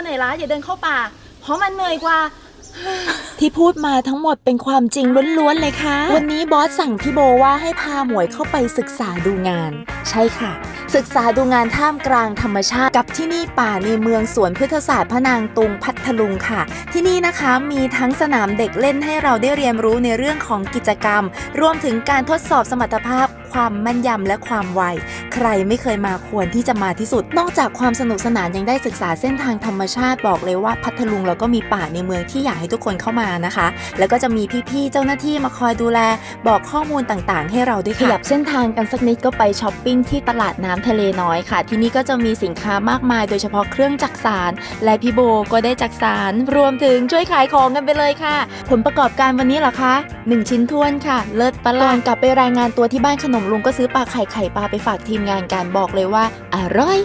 เหนื่อยล้าอย่าเดินเข้าป่า เพราะมันเหนื่อยกว่า ที่พูดมาทั้งหมดเป็นความจริงล้วนๆเลยค่ะ วันนี้บอสสั่งพี่โบว่าให้พาหมวยเข้าไปศึกษาดูงาน ใช่ค่ะ ศึกษาดูงานท่ามกลางธรรมชาติกับที่นี่ป่าในเมืองสวนพฤกษศาสตร์พระนางตุงพัทลุงค่ะ ที่นี่นะคะมีทั้งสนามเด็กเล่นให้เราได้เรียนรู้ในเรื่องของกิจกรรม รวมถึงการทดสอบสมรรถภาพความแม่นยำและความไว ใครไม่เคยมาควรที่จะมาที่สุด นอกจากความสนุกสนานยังได้ศึกษาเส้นทางธรรมชาติบอกเลยว่าพัทลุงเราก็มีป่าในเมืองที่อยากให้ทุกคนเข้ามานะคะ แล้วก็จะมีพี่ๆเจ้าหน้าที่มาคอยดูแล บอกข้อมูลต่างๆ ให้เราด้วยค่ะขยับเส้นทางกันสักนิดก็ไปช้อปปิ้งที่ตลาดน้ำทะเลน้อยค่ะ ที่นี่ก็จะมีสินค้ามากมายโดยเฉพาะเครื่องจักสาร และพี่โบก็ได้จักสารรวมถึงช่วยขายของกันไปเลยค่ะ ผลประกอบการวันนี้เหรอคะหนึ่งชิ้นท้วนค่ะ เลิศประหลาดกลับไปรายงานตัวที่บ้านขนมลุงก็ซื้อปลาไข่ไข่ปลาไปฝากทีมงานกันบอกเลยว่าอร่อย